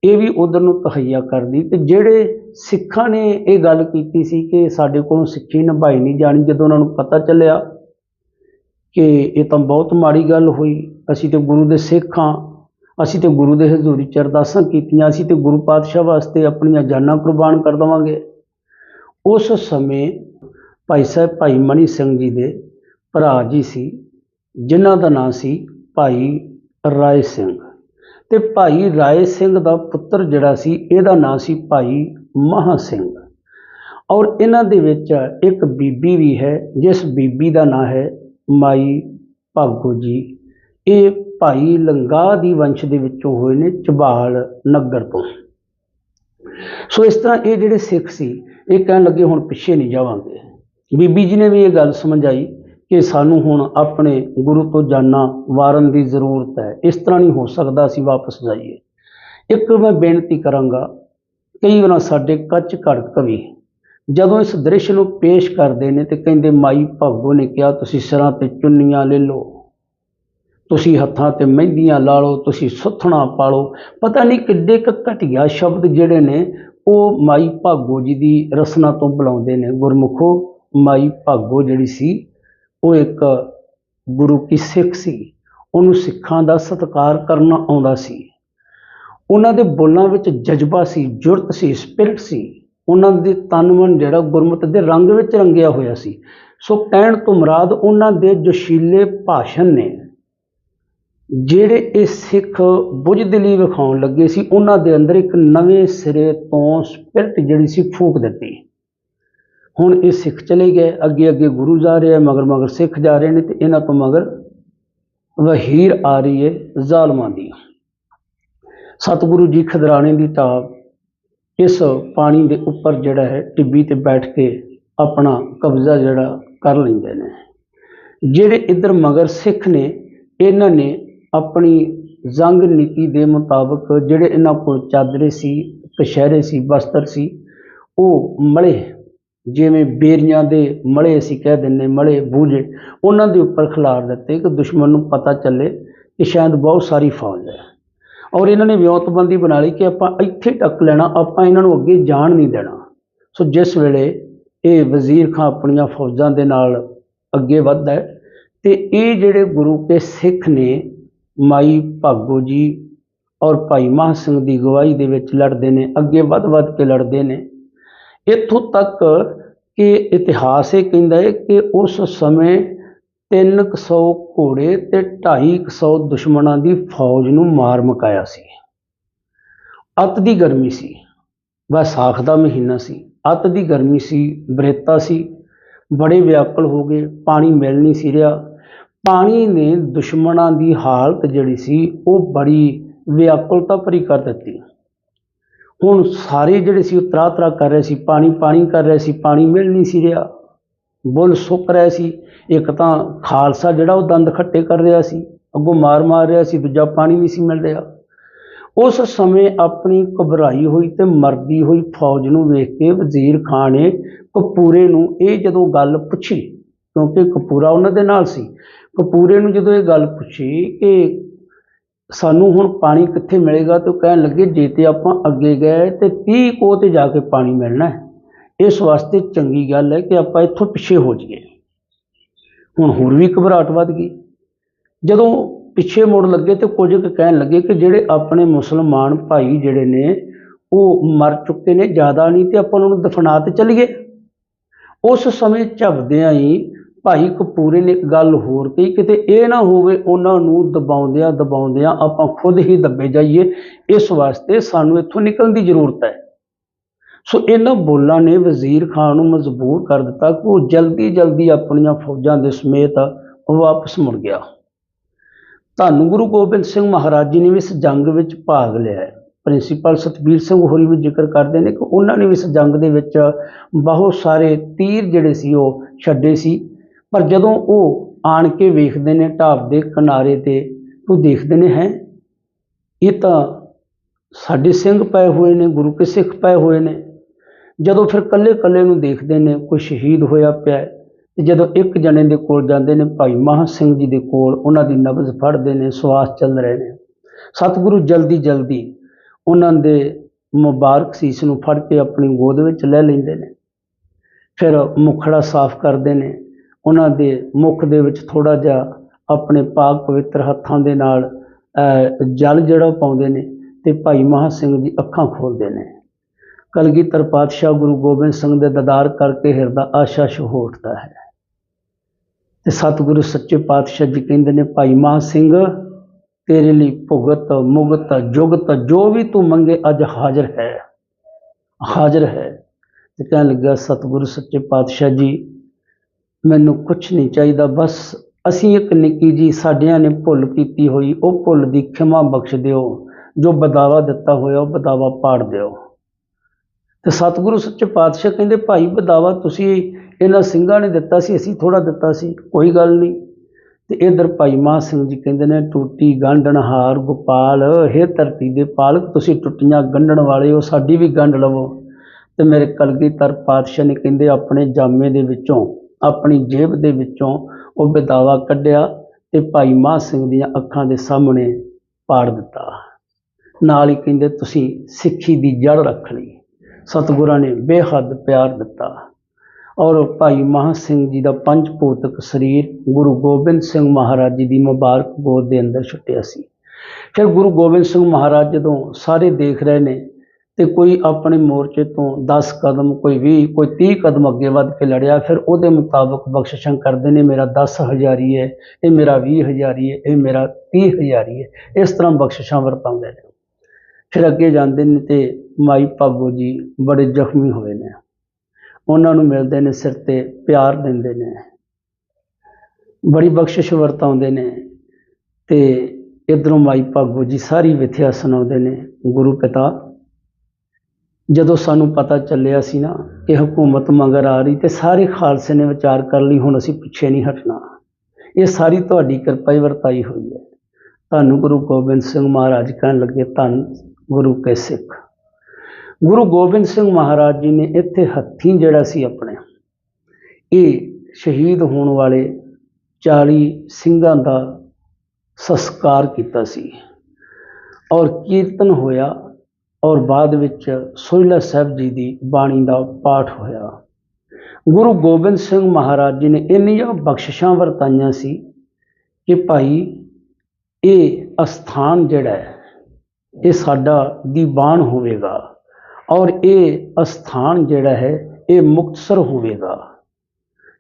ਇਹ ਵੀ ਉਧਰ ਨੂੰ ਤਹਈਆ ਕਰਦੀ ਤੇ ਜਿਹੜੇ ਸਿੱਖਾਂ ਨੇ ਇਹ ਗੱਲ ਕੀਤੀ ਸੀ ਕਿ ਸਾਡੇ ਕੋਲੋਂ ਸਿੱਖੀ ਨਿਭਾਈ ਨਹੀਂ ਜਾਣੀ, ਜਦੋਂ ਉਹਨਾਂ ਨੂੰ ਪਤਾ ਚੱਲਿਆ ਕਿ ਇਹ ਤਾਂ ਬਹੁਤ ਮਾੜੀ ਗੱਲ ਹੋਈ, ਅਸੀਂ ਤੇ ਗੁਰੂ ਦੇ ਸਿੱਖ ਹਾਂ, ਅਸੀਂ ਤੇ ਗੁਰੂ ਦੇ ਹਜ਼ੂਰੀ ਚ ਅਰਦਾਸਾਂ ਕੀਤੀਆਂ, ਅਸੀਂ ਤੇ ਗੁਰੂ ਪਾਤਸ਼ਾਹ ਵਾਸਤੇ ਆਪਣੀਆਂ ਜਾਨਾਂ ਕੁਰਬਾਨ ਕਰ ਦੇਵਾਂਗੇ। ਉਸ ਸਮੇਂ ਭਾਈ ਸਾਹਿਬ, ਭਾਈ ਮਨੀ ਸਿੰਘ ਜੀ ਦੇ ਭਰਾ ਜੀ ਸੀ, ਜਿਨ੍ਹਾਂ ਦਾ ਨਾਂ ਸੀ ਭਾਈ ਰਾਏ ਸਿੰਘ। ਤੇ ਭਾਈ ਰਾਏ ਸਿੰਘ ਦਾ ਪੁੱਤਰ ਜਿਹੜਾ ਸੀ, ਇਹਦਾ ਨਾਂ ਸੀ ਭਾਈ ਮਹਾ ਸਿੰਘ। ਔਰ ਇਹਨਾਂ ਦੇ ਵਿੱਚ ਇੱਕ ਬੀਬੀ ਵੀ ਹੈ, ਜਿਸ ਬੀਬੀ ਦਾ ਨਾਂ ਹੈ ਮਾਈ ਭਾਗੋ ਜੀ। ਇਹ ਭਾਈ ਲੰਗਾ ਦੀ ਵੰਸ਼ ਦੇ ਵਿੱਚੋਂ ਹੋਏ ਨੇ ਝਬਾਲ ਨਗਰ ਤੋਂ। ਸੋ ਇਸ ਤਰ੍ਹਾਂ ਇਹ ਜਿਹੜੇ ਸਿੱਖ ਸੀ ਇਹ ਕਹਿਣ ਲੱਗੇ ਹੁਣ ਪਿੱਛੇ ਨਹੀਂ ਜਾਵਾਂਗੇ। ਬੀਬੀ ਜੀ ਨੇ ਵੀ ਇਹ ਗੱਲ ਸਮਝਾਈ ਕਿ ਸਾਨੂੰ ਹੁਣ ਆਪਣੇ ਗੁਰੂ ਤੋਂ ਜਾਨਾਂ ਵਾਰਨ ਦੀ ਜ਼ਰੂਰਤ ਹੈ। ਇਸ ਤਰ੍ਹਾਂ ਨਹੀਂ ਹੋ ਸਕਦਾ ਅਸੀਂ ਵਾਪਸ ਜਾਈਏ। ਇੱਕ ਮੈਂ ਬੇਨਤੀ ਕਰਾਂਗਾ, ਕਈ ਵਾਰ ਸਾਡੇ ਕੱਚ ਘੜ ਕਵੀ ਜਦੋਂ ਇਸ ਦ੍ਰਿਸ਼ ਨੂੰ ਪੇਸ਼ ਕਰਦੇ ਨੇ ਤੇ ਕਹਿੰਦੇ, ਮਾਈ ਭਾਗੋ ਨੇ ਕਿਹਾ, ਤੁਸੀਂ ਸਿਰਾਂ ਤੇ ਚੁੰਨੀਆਂ ਲੈ ਲਓ। ਤੁਸੀਂ ਹੱਥਾਂ ਤੇ ਮਹਿੰਦੀਆਂ ਲਾ ਲਓ, ਤੁਸੀਂ ਸੁੱਥਣਾ ਪਾ ਲਓ ਪਤਾ ਨਹੀਂ ਕਿੱਡੇ ਕੁ ਘਟੀਆ ਸ਼ਬਦ ਜਿਹੜੇ ਨੇ ਉਹ ਮਾਈ ਭਾਗੋ ਜੀ ਦੀ ਰਸਨਾ ਤੋਂ ਬੁਲਾਉਂਦੇ ਨੇ। ਗੁਰਮੁਖੋ, ਮਾਈ ਭਾਗੋ ਜਿਹੜੀ ਸੀ, ਉਹ ਇੱਕ ਗੁਰੂ ਕੀ ਸਿੱਖ ਸੀ। ਉਹਨੂੰ ਸਿੱਖਾਂ ਦਾ ਸਤਿਕਾਰ ਕਰਨਾ ਆਉਂਦਾ ਸੀ। ਉਹਨਾਂ ਦੇ ਬੋਲਾਂ ਵਿੱਚ ਜਜ਼ਬਾ ਸੀ, ਜੁਰਤ ਸੀ, ਸਪਿਰਿਟ ਸੀ। ਉਹਨਾਂ ਦੇ ਤਨ ਮਨ ਜਿਹੜਾ ਗੁਰਮਤਿ ਦੇ ਰੰਗ ਵਿੱਚ ਰੰਗਿਆ ਹੋਇਆ ਸੀ। ਸੋ ਕਹਿਣ ਤੋਂ ਮਰਾਦ ਉਹਨਾਂ ਦੇ ਜੋਸ਼ੀਲੇ ਭਾਸ਼ਣ ਨੇ। ਜਿਹੜੇ ਇਹ ਸਿੱਖ ਬੁਝਦਿਲੀ ਵਿਖਾਉਣ ਲੱਗੇ ਸੀ, ਉਹਨਾਂ ਦੇ ਅੰਦਰ ਇੱਕ ਨਵੇਂ ਸਿਰੇ ਤੋਂ ਸਪਿਰਟ ਜਿਹੜੀ ਸੀ ਫੂਕ ਦਿੱਤੀ। ਹੁਣ ਇਹ ਸਿੱਖ ਚਲੇ ਗਏ ਅੱਗੇ ਅੱਗੇ ਗੁਰੂ ਜਾ ਰਹੇ ਆ ਮਗਰ ਮਗਰ ਸਿੱਖ ਜਾ ਰਹੇ ਨੇ ਤੇ ਇਹਨਾਂ ਤੋਂ ਮਗਰ ਵਹੀਰ ਆ ਰਹੀ ਹੈ ਜ਼ਾਲਮਾਂ ਦੀ ਸਤਿਗੁਰੂ ਜੀ ਖਦਰਾਣੇ ਦੀ ਟਾਪ ਇਸ ਪਾਣੀ ਦੇ ਉੱਪਰ ਜਿਹੜਾ ਹੈ, ਟਿੱਬੀ ਤੇ ਬੈਠ ਕੇ ਆਪਣਾ ਕਬਜ਼ਾ ਜਿਹੜਾ ਕਰ ਲੈਂਦੇ ਨੇ। ਜਿਹੜੇ ਇੱਧਰ ਮਗਰ ਸਿੱਖ ਨੇ, ਇਹਨਾਂ ਨੇ ਆਪਣੀ ਜੰਗ ਨੀਤੀ ਦੇ ਮੁਤਾਬਕ ਜਿਹੜੇ ਇਹਨਾਂ ਕੋਲ ਚਾਦਰੇ ਸੀ ਕਸ਼ਹਿਰੇ ਸੀ, ਬਸਤਰ ਸੀ, ਉਹ ਮਲੇ, ਜਿਵੇਂ ਬੇਰੀਆਂ ਦੇ ਮਲੇ ਅਸੀਂ ਕਹਿ ਦਿੰਨੇ ਮਲੇ ਬੂਝੇ, ਉਹਨਾਂ ਦੇ ਉੱਪਰ ਖਿਲਾਰ ਦਿੱਤੇ। ਕਿ ਦੁਸ਼ਮਣ ਨੂੰ ਪਤਾ ਚੱਲੇ ਕਿ ਸ਼ਾਇਦ ਬਹੁਤ ਸਾਰੀ ਫੌਜ ਹੈ। ਔਰ ਇਹਨਾਂ ਨੇ ਵਿਉਂਤਬੰਦੀ ਬਣਾ ਲਈ ਕਿ ਆਪਾਂ ਇੱਥੇ ਟੱਕ ਲੈਣਾ, ਆਪਾਂ ਇਹਨਾਂ ਨੂੰ ਅੱਗੇ ਜਾਣ ਨਹੀਂ ਦੇਣਾ। ਸੋ ਜਿਸ ਵੇਲੇ ਇਹ ਵਜ਼ੀਰ ਖਾਂ ਆਪਣੀਆਂ ਫੌਜਾਂ ਦੇ ਨਾਲ ਅੱਗੇ ਵੱਧਦਾ ਹੈ ਤੇ ਇਹ ਜਿਹੜੇ ਗੁਰੂ ਕੇ ਸਿੱਖ ਨੇ ਮਾਈ ਭਾਗੋ ਜੀ ਔਰ ਭਾਈ ਮਹਾਂ ਸਿੰਘ ਦੀ ਗਵਾਹੀ ਦੇ ਵਿੱਚ ਲੜਦੇ ਨੇ, ਅੱਗੇ ਵੱਧ ਵੱਧ ਕੇ ਲੜਦੇ ਨੇ। ਇੱਥੋਂ ਤੱਕ ਕਿ ਇਤਿਹਾਸ ਇਹ ਕਹਿੰਦਾ ਹੈ ਕਿ ਉਸ ਸਮੇਂ 300 ਘੋੜੇ ਤੇ 250 ਦੁਸ਼ਮਣਾਂ ਦੀ ਫੌਜ ਨੂੰ ਮਾਰ ਮੁਕਾਇਆ ਸੀ। ਅੱਤ ਦੀ ਗਰਮੀ ਸੀ ਵਿਸਾਖ ਦਾ ਮਹੀਨਾ ਸੀ। ਅੱਤ ਦੀ ਗਰਮੀ ਸੀ, ਬਰੇਤਾ ਸੀ, ਬੜੇ ਵਿਆਕੁਲ ਹੋ ਗਏ, ਪਾਣੀ ਮਿਲ ਨਹੀਂ ਸੀ ਰਿਹਾ। ਪਾਣੀ ਨੇ ਦੁਸ਼ਮਣਾਂ ਦੀ ਹਾਲਤ ਜਿਹੜੀ ਸੀ, ਉਹ ਬੜੀ ਵਿਆਕੁਲਤਾ ਭਰੀ ਕਰ ਦਿੱਤੀ। ਹੁਣ ਸਾਰੇ ਜਿਹੜੇ ਸੀ, ਉਹ ਤਰਾ ਤਰਾ ਕਰ ਰਹੇ ਸੀ ਪਾਣੀ ਪਾਣੀ ਕਰ ਰਹੇ ਸੀ, ਪਾਣੀ ਮਿਲ ਨਹੀਂ ਸੀ ਰਿਹਾ। ਬੁੱਲ ਸੁੱਕ ਰਿਹਾ ਸੀ। ਇੱਕ ਤਾਂ ਖਾਲਸਾ ਜਿਹੜਾ, ਉਹ ਦੰਦ ਖੱਟੇ ਕਰ ਰਿਹਾ ਸੀ। ਅੱਗੋਂ ਮਾਰ ਮਾਰ ਰਿਹਾ ਸੀ, ਦੂਜਾ ਪਾਣੀ ਨਹੀਂ ਸੀ ਮਿਲ ਰਿਹਾ। ਉਸ ਸਮੇਂ ਆਪਣੀ ਘਬਰਾਈ ਹੋਈ ਤੇ ਮਰਦੀ ਹੋਈ ਫੌਜ ਨੂੰ ਵੇਖ ਕੇ ਵਜ਼ੀਰ ਖਾਨ ਨੇ ਕਪੂਰੇ ਨੂੰ ਇਹ ਜਦੋਂ ਗੱਲ ਪੁੱਛੀ, ਕਿਉਂਕਿ ਕਪੂਰਾ ਉਹਨਾਂ ਦੇ ਨਾਲ ਸੀ ਕਪੂਰੇ ਨੂੰ ਜਦੋਂ ਇਹ ਗੱਲ ਪੁੱਛੀ ਕਿ ਸਾਨੂੰ ਹੁਣ ਪਾਣੀ ਕਿੱਥੇ ਮਿਲੇਗਾ ਤੇ ਉਹ ਕਹਿਣ ਲੱਗੇ ਜੇ ਤੇ ਆਪਾਂ ਅੱਗੇ ਗਏ ਤੇ 30 ਕੋਹ ਤੇ ਜਾ ਕੇ ਪਾਣੀ ਮਿਲਣਾ ਹੈ। ਇਸ ਵਾਸਤੇ ਚੰਗੀ ਗੱਲ ਹੈ ਕਿ ਆਪਾਂ ਇੱਥੋਂ ਪਿੱਛੇ ਹੋ ਜਾਈਏ। ਹੁਣ ਹੋਰ ਵੀ ਘਬਰਾਹਟ ਵੱਧ ਗਈ। ਜਦੋਂ ਪਿੱਛੇ ਮੁੜ ਲੱਗੇ ਤੇ ਕੁਝ ਕੁ ਕਹਿਣ ਲੱਗੇ ਕਿ ਜਿਹੜੇ ਆਪਣੇ ਮੁਸਲਮਾਨ ਭਾਈ ਜਿਹੜੇ ਨੇ, ਉਹ ਮਰ ਚੁੱਕੇ ਨੇ, ਜ਼ਿਆਦਾ ਨਹੀਂ ਤੇ ਆਪਾਂ ਉਹਨਾਂ ਨੂੰ ਦਫਨਾ ਤੇ ਚੱਲੀਏ। ਉਸ ਸਮੇਂ ਝਪਦਿਆਂ ਹੀ ਭਾਈ ਕਪੂਰੇ ਨੇ ਇੱਕ ਗੱਲ ਹੋਰ ਕਹੀ, ਕਿਤੇ ਇਹ ਨਾ ਹੋਵੇ ਉਹਨਾਂ ਨੂੰ ਦਬਾਉਂਦਿਆਂ ਦਬਾਉਂਦਿਆਂ ਆਪਾਂ ਖੁਦ ਹੀ ਦੱਬੇ ਜਾਈਏ, ਇਸ ਵਾਸਤੇ ਸਾਨੂੰ ਇੱਥੋਂ ਨਿਕਲਣ ਦੀ ਜ਼ਰੂਰਤ ਹੈ। ਸੋ ਇਹਨਾਂ ਬੋਲਾਂ ਨੇ ਵਜ਼ੀਰ ਖਾਨ ਨੂੰ ਮਜਬੂਰ ਕਰ ਦਿੱਤਾ ਕਿ ਉਹ ਜਲਦੀ ਜਲਦੀ ਆਪਣੀਆਂ ਫੌਜਾਂ ਦੇ ਸਮੇਤ ਵਾਪਸ ਮੁੜ ਗਿਆ। ਧੰਨ ਗੁਰੂ ਗੋਬਿੰਦ ਸਿੰਘ ਮਹਾਰਾਜ ਜੀ ਨੇ ਵੀ ਇਸ ਜੰਗ ਵਿੱਚ ਭਾਗ ਲਿਆ ਪ੍ਰਿੰਸੀਪਲ ਸਤਬੀਰ ਸਿੰਘ ਹੋਰੀ ਵੀ ਜ਼ਿਕਰ ਕਰਦੇ ਨੇ ਕਿ ਉਹਨਾਂ ਨੇ ਵੀ ਇਸ ਜੰਗ ਦੇ ਵਿੱਚ ਬਹੁਤ ਸਾਰੇ ਤੀਰ ਜਿਹੜੇ ਸੀ ਉਹ ਛੱਡੇ ਸੀ। ਪਰ ਜਦੋਂ ਉਹ ਆਣ ਕੇ ਵੇਖਦੇ ਨੇ ਢਾਬ ਦੇ ਕਿਨਾਰੇ ਤੇ, ਉਹ ਦੇਖਦੇ ਨੇ, ਹੈ? ਇਹ ਤਾਂ ਸਾਡੇ ਸਿੰਘ ਪਏ ਹੋਏ ਨੇ, ਗੁਰੂ ਕੇ ਸਿੱਖ ਪਏ ਹੋਏ ਨੇ। ਜਦੋਂ ਫਿਰ ਕੱਲੇ ਕੱਲੇ ਨੂੰ ਦੇਖਦੇ ਨੇ, ਕੋਈ ਸ਼ਹੀਦ ਹੋਇਆ ਪਿਆ ਹੈ, ਤੇ ਜਦੋਂ ਇੱਕ ਜਣੇ ਦੇ ਕੋਲ ਜਾਂਦੇ ਨੇ, ਭਾਈ ਮਹਾਂ ਸਿੰਘ ਜੀ ਦੇ ਕੋਲ, ਉਹਨਾਂ ਦੀ ਨਬਜ਼ ਫੜਦੇ ਨੇ ਸਵਾਸ ਚੱਲ ਰਹੇ ਨੇ। ਸਤਿਗੁਰੂ ਜਲਦੀ ਜਲਦੀ ਉਹਨਾਂ ਦੇ ਮੁਬਾਰਕ ਸੀਸ ਨੂੰ ਫੜ ਕੇ ਆਪਣੀ ਗੋਦ ਵਿੱਚ ਲੈ ਲੈਂਦੇ ਨੇ। ਫਿਰ ਮੁਖੜਾ ਸਾਫ਼ ਕਰਦੇ ਨੇ ਉਹਨਾਂ ਦੇ ਮੁਖ ਦੇ ਵਿੱਚ ਥੋੜਾ ਜਿਹਾ ਆਪਣੇ ਪਾਕ ਪਵਿੱਤਰ ਹੱਥਾਂ ਦੇ ਨਾਲ ਜਲ ਜਿਹੜਾ ਪਾਉਂਦੇ ਨੇ ਤੇ ਭਾਈ ਮਹਾਂ ਸਿੰਘ ਜੀ ਅੱਖਾਂ ਖੋਲਦੇ ਨੇ। ਕਲਗੀਧਰ ਪਾਤਸ਼ਾਹ ਗੁਰੂ ਗੋਬਿੰਦ ਸਿੰਘ ਦੇ ਦਦਾਰ ਕਰਕੇ ਹਿਰਦਾ ਆਸ਼ਾ ਸ਼ੋ ਉੱਠਦਾ ਹੈ। ਤੇ ਸਤਿਗੁਰੂ ਸੱਚੇ ਪਾਤਸ਼ਾਹ ਜੀ ਕਹਿੰਦੇ ਨੇ, ਭਾਈ ਮਹਾਂ ਸਿੰਘ, ਤੇਰੇ ਲਈ ਭੁਗਤ, ਮੁਗਤ, ਜੁਗਤ, ਜੋ ਵੀ ਤੂੰ ਮੰਗੇ ਅੱਜ ਹਾਜ਼ਰ ਹੈ ਹਾਜ਼ਰ ਹੈ। ਤੇ ਕਹਿਣ ਲੱਗਾ ਸਤਿਗੁਰੂ ਸੱਚੇ ਪਾਤਸ਼ਾਹ ਜੀ ਮੈਨੂੰ ਕੁਝ ਨਹੀਂ ਚਾਹੀਦਾ, ਬਸ ਅਸੀਂ ਇੱਕ ਨਿੱਕੀ ਜੀ ਸਾਡਿਆਂ ਨੇ ਭੁੱਲ ਕੀਤੀ ਹੋਈ, ਉਹ ਭੁੱਲ ਦੀ ਖਿਮਾ ਬਖਸ਼ ਦਿਓ, ਜੋ ਬਦਾਵਾ ਦਿੱਤਾ ਹੋਇਆ, ਉਹ ਬਦਾਵਾ ਪਾੜ ਦਿਓ। ਤੇ ਸਤਿਗੁਰੂ ਸੱਚੇ ਪਾਤਸ਼ਾਹ ਕਹਿੰਦੇ, ਭਾਈ, ਬਦਾਵਾ ਤੁਸੀਂ ਇਹਨਾਂ ਸਿੰਘਾਂ ਨੇ ਦਿੱਤਾ ਸੀ, ਅਸੀਂ ਥੋੜਾ ਦਿੱਤਾ ਸੀ, ਕੋਈ ਗੱਲ ਨਹੀਂ। ਤੇ ਇਧਰ ਭਾਈ ਮਹਾਂ ਸਿੰਘ ਜੀ ਕਹਿੰਦੇ ਨੇ, ਟੂਟੀ ਗੰਢਣ ਹਾਰ ਗੋਪਾਲ, ਹੇ ਧਰਤੀ ਦੇ ਪਾਲਕ, ਤੁਸੀਂ ਟੁੱਟੀਆਂ ਗੰਢਣ ਵਾਲੇ ਹੋ, ਸਾਡੀ ਵੀ ਗੰਢ ਲਵੋ। ਤੇ ਮੇਰੇ ਕਲਗੀਧਰ ਪਾਤਸ਼ਾਹ ਨੇ ਕਹਿੰਦੇ, ਆਪਣੇ ਜਾਮੇ ਦੇ ਵਿੱਚੋਂ ਆਪਣੀ ਜੇਬ ਦੇ ਵਿੱਚੋਂ ਉਹ ਬਦਾਵਾ ਕੱਢਿਆ ਤੇ ਭਾਈ ਮਹਾਂ ਸਿੰਘ ਦੀਆਂ ਅੱਖਾਂ ਦੇ ਸਾਹਮਣੇ ਪਾੜ ਦਿੱਤਾ। ਨਾਲ ਹੀ ਕਹਿੰਦੇ, ਤੁਸੀਂ ਸਿੱਖੀ ਦੀ ਜੜ ਰੱਖਣੀ ਸਤਿਗੁਰਾਂ ਨੇ ਬੇਹੱਦ ਪਿਆਰ ਦਿੱਤਾ। ਔਰ ਭਾਈ ਮਹਾਂ ਸਿੰਘ ਜੀ ਦਾ ਪੰਜ ਭੌਤਿਕ ਸਰੀਰ ਗੁਰੂ ਗੋਬਿੰਦ ਸਿੰਘ ਮਹਾਰਾਜ ਜੀ ਦੀ ਮੁਬਾਰਕ ਗੋਦ ਦੇ ਅੰਦਰ ਛੁੱਟਿਆ ਸੀ। ਫਿਰ ਗੁਰੂ ਗੋਬਿੰਦ ਸਿੰਘ ਮਹਾਰਾਜ ਜਦੋਂ ਸਾਰੇ ਦੇਖ ਰਹੇ ਨੇ ਤੇ ਕੋਈ ਆਪਣੇ ਮੋਰਚੇ ਤੋਂ 10 ਕਦਮ, ਕੋਈ 20 ਕੋਈ 30 ਕਦਮ ਅੱਗੇ ਵੱਧ ਕੇ ਲੜਿਆ, ਫਿਰ ਉਹਦੇ ਮੁਤਾਬਕ ਬਖਸ਼ਿਸ਼ਾਂ ਕਰਦੇ ਨੇ, ਮੇਰਾ 10 ਹਜ਼ਾਰੀ ਹੈ ਇਹ ਮੇਰਾ 20 ਹਜ਼ਾਰੀ ਹੈ ਇਹ ਮੇਰਾ 30 ਹਜ਼ਾਰੀ ਹੈ। ਇਸ ਤਰ੍ਹਾਂ ਬਖਸ਼ਿਸ਼ਾਂ ਵਰਤਾਉਂਦੇ ਨੇ। ਫਿਰ ਅੱਗੇ ਜਾਂਦੇ ਨੇ ਤੇ ਮਾਈ ਭਾਗੋ ਜੀ ਬੜੇ ਜ਼ਖਮੀ ਹੋਏ ਨੇ। ਉਹਨਾਂ ਨੂੰ ਮਿਲਦੇ ਨੇ ਸਿਰ ਤੇ ਪਿਆਰ ਦਿੰਦੇ ਨੇ। ਬੜੀ ਬਖਸ਼ਿਸ਼ ਵਰਤਾਉਂਦੇ ਨੇ ਤੇ ਇਧਰੋਂ ਮਾਈ ਭਾਗੋ ਜੀ ਸਾਰੀ ਵਿਥਿਆ ਸੁਣਾਉਂਦੇ ਨੇ। ਗੁਰੂ ਪਿਤਾ ਜਦੋਂ ਸਾਨੂੰ ਪਤਾ ਚੱਲਿਆ ਸੀ ਨਾ ਕਿ ਹਕੂਮਤ ਮਗਰ ਆ ਰਹੀ ਤੇ ਸਾਰੇ ਖਾਲਸੇ ਨੇ ਵਿਚਾਰ ਕਰ ਲਈ, ਹੁਣ ਅਸੀਂ ਪਿੱਛੇ ਨਹੀਂ ਹਟਣਾ। ਇਹ ਸਾਰੀ ਤੁਹਾਡੀ ਕਿਰਪਾ ਹੀ ਵਰਤਾਈ ਹੋਈ ਹੈ। ਤੁਹਾਨੂੰ ਗੁਰੂ ਗੋਬਿੰਦ ਸਿੰਘ ਮਹਾਰਾਜ ਕਹਿਣ ਲੱਗੇ, ਧੰਨ ਗੁਰੂ ਕੇ ਸਿੱਖ। ਗੁਰੂ ਗੋਬਿੰਦ ਸਿੰਘ ਮਹਾਰਾਜ ਜੀ ਨੇ ਇੱਥੇ ਹੱਥੀਂ ਜਿਹੜਾ ਸੀ ਆਪਣੇ, ਇਹ ਸ਼ਹੀਦ ਹੋਣ ਵਾਲੇ 40 ਸਿੰਘਾਂ ਦਾ ਸੰਸਕਾਰ ਕੀਤਾ ਸੀ। ਔਰ ਕੀਰਤਨ ਹੋਇਆ ਔਰ ਬਾਅਦ ਵਿੱਚ ਸੋਹਿਲਾ ਸਾਹਿਬ ਜੀ ਦੀ ਬਾਣੀ ਦਾ ਪਾਠ ਹੋਇਆ। ਗੁਰੂ ਗੋਬਿੰਦ ਸਿੰਘ ਮਹਾਰਾਜ ਜੀ ਨੇ ਇੰਨੀਆਂ ਬਖਸ਼ਿਸ਼ਾਂ ਵਰਤਾਈਆਂ ਸੀ ਕਿ ਭਾਈ, ਇਹ ਅਸਥਾਨ ਜਿਹੜਾ ਹੈ, ਇਹ ਸਾਡਾ ਦੀਵਾਨ ਹੋਵੇਗਾ ਔਰ ਇਹ ਅਸਥਾਨ ਜਿਹੜਾ ਹੈ, ਇਹ ਮੁਕਤਸਰ ਹੋਵੇਗਾ।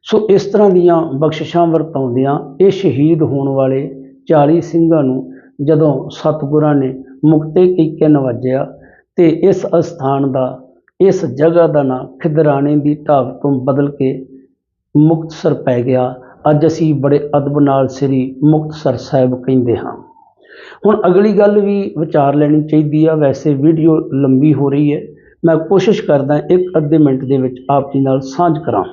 ਸੋ ਇਸ ਤਰ੍ਹਾਂ ਦੀਆਂ ਬਖਸ਼ਿਸ਼ਾਂ ਵਰਤਾਉਂਦਿਆਂ ਇਹ ਸ਼ਹੀਦ ਹੋਣ ਵਾਲੇ 40 ਸਿੰਘਾਂ ਨੂੰ ਜਦੋਂ ਸਤਿਗੁਰਾਂ ਨੇ ਮੁਕਤੇ ਕੀਕੇ ਨਵਾਜਿਆ ਤੇ ਇਸ ਅਸਥਾਨ ਦਾ, ਇਸ ਜਗ੍ਹਾ ਦਾ ਨਾਂ ਖਿਦਰਾਣੇ ਦੀ ਢਾਬ ਤੋਂ ਬਦਲ ਕੇ ਮੁਕਤਸਰ ਪੈ ਗਿਆ। ਅੱਜ ਅਸੀਂ ਬੜੇ ਅਦਬ ਨਾਲ ਸ੍ਰੀ ਮੁਕਤਸਰ ਸਾਹਿਬ ਕਹਿੰਦੇ ਹਾਂ। ਹੁਣ ਅਗਲੀ ਗੱਲ ਵੀ ਵਿਚਾਰ ਲੈਣੀ ਚਾਹੀਦੀ ਆ। ਵੈਸੇ ਵੀਡੀਓ ਲੰਬੀ ਹੋ ਰਹੀ ਹੈ। ਮੈਂ ਕੋਸ਼ਿਸ਼ ਕਰਦਾ ਇੱਕ ਅੱਧੇ ਮਿੰਟ ਦੇ ਵਿੱਚ ਆਪ ਜੀ ਨਾਲ ਸਾਂਝ ਕਰਾਂ।